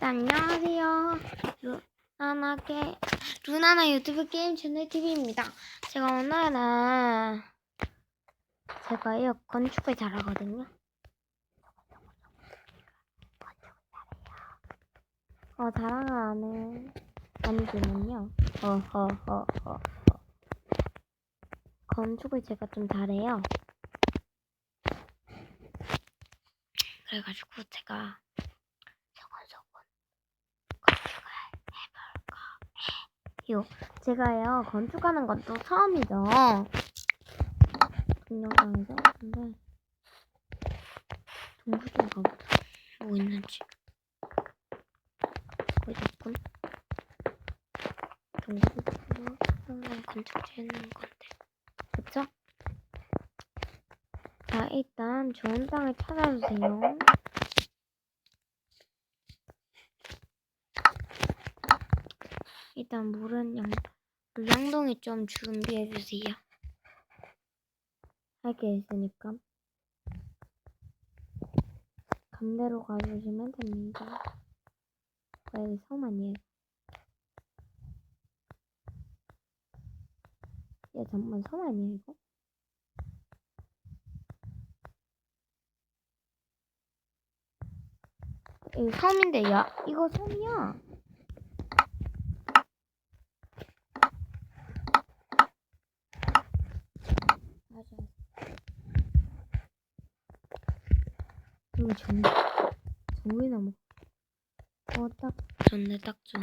네, 안녕하세요. 루나나 게 루나나 유튜브 게임 채널 TV입니다. 제가 오늘은 제가요 건축을 잘하거든요. 어 자랑을 안 해. 아니지만요. 어허허허. 건축을 제가 좀 잘해요. 그래가지고 제가 소곤소곤 건축을 해볼까 해 요. 제가요 건축하는 건 또 처음이죠. 동영상에서 근데 좀 가보자. 뭐 있는지 거의 됐군. 동부 는 건축 짓는 건데 그쵸? 자 일단 좋은 땅을 찾아주세요. 일단 물은 양, 물량동이 좀 준비해 주세요. 할 게 있으니까. 감대로 가주시면 됩니다. 아, 여기 섬 아니에요. 야, 잠깐만, 섬 아니야, 이거? 이거 섬인데, 야, 이거 섬이야. 맞아. 이거 정, 정리나무. 어, 딱 좋네, 딱 좋.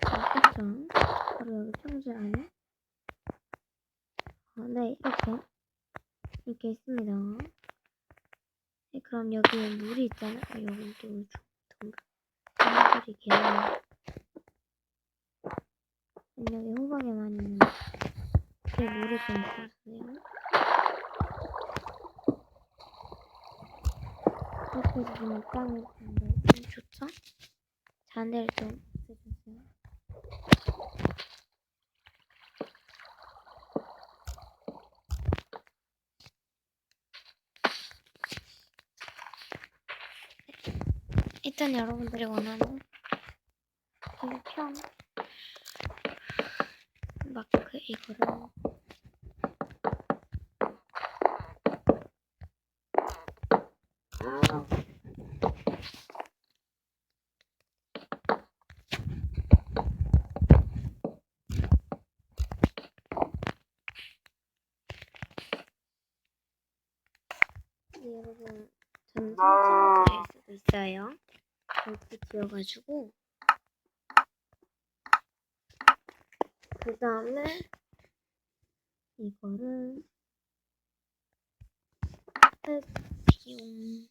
딱 좋. 바로 여기 평지 안에. 어, 네, 이렇게. 이렇게 있습니다. 네, 그럼 여기 물이 있잖아요. 여기 또 물, 동, 동물들이 개요. 여기 호박에만 있는 이렇게 물을 좀 부어주세요. 이렇게 해주시면 땅이 좀 좋죠? 잔디를 좀 해주세요. 일단 여러분들이 원하는 이편 마크 이거를 네, 여러분 저는 3층짜리일 수도 있어요. 이렇게 지어가지고. 그 다음에 이거를 뿅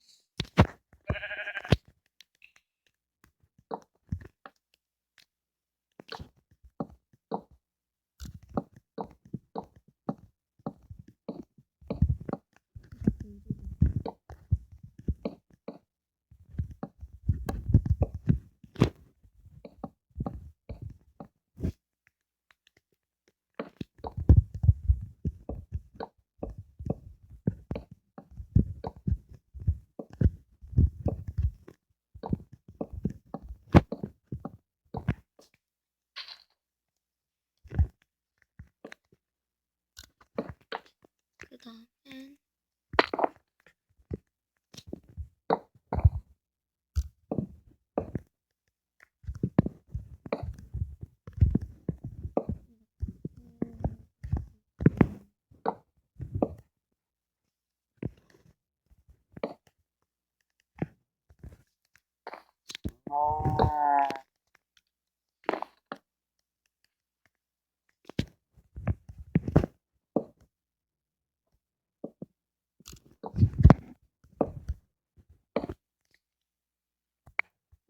그 다음에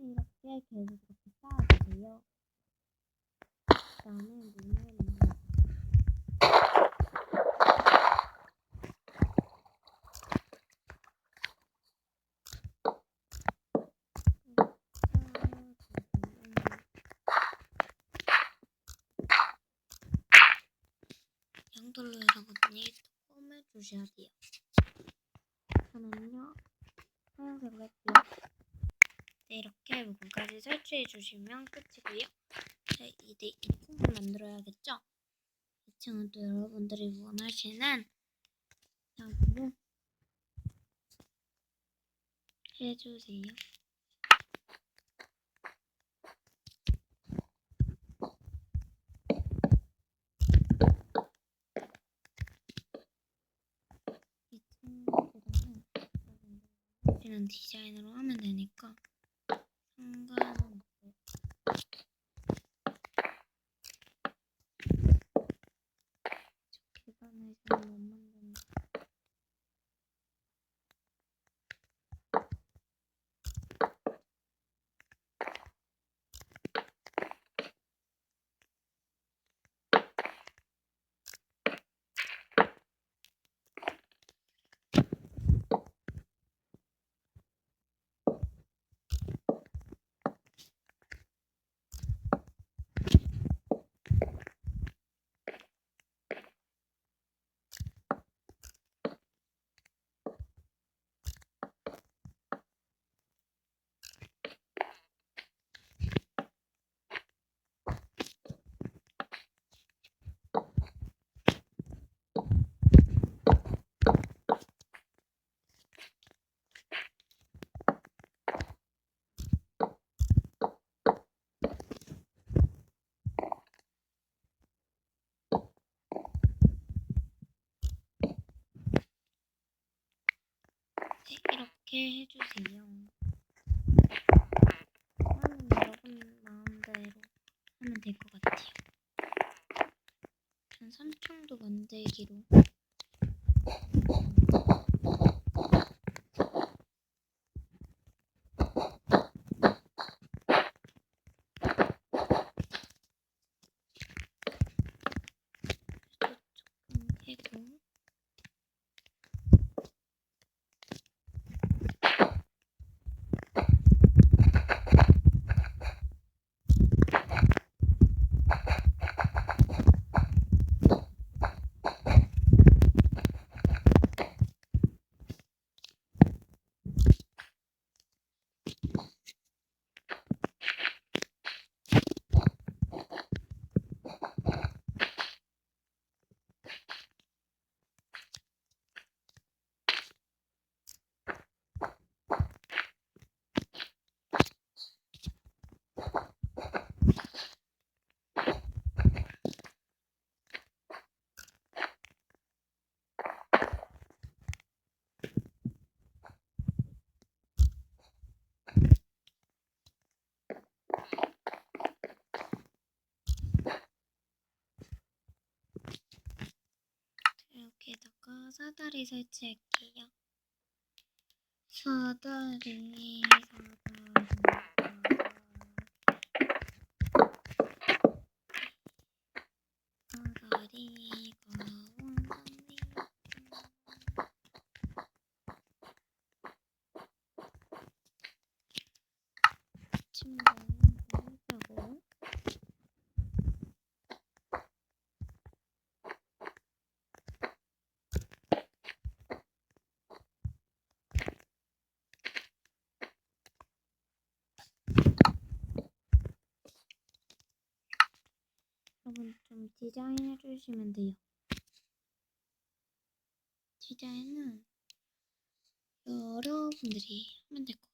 이렇게 계속 이렇게 쌓아주세요. 그 다음에. 양돌로 여러분이 꼼을 주셔야 돼요. 저는요 하얀색으로 할게요. 네, 이렇게 부분까지 설치해 주시면 끝이고요. 자, 이제 2층을 만들어야겠죠? 2층은 또 여러분들이 원하시는 양으로 해주세요. 이 친구들은 여러분들 디자인으로 하면 되니까 저 계단에서는 못 만든다. 네, 이렇게 해주세요. 그러면 여러분 마음대로 하면 될 것 같아요. 전 3층도 만들기로. 조금 해고. 여기에다가 사다리 설치할게요. 사다리, 사다리, 사다리가 온다니. 침대는 보자고. 여러분 좀 디자인해 주시면 돼요. 디자인은 여러분들이 하면 될 것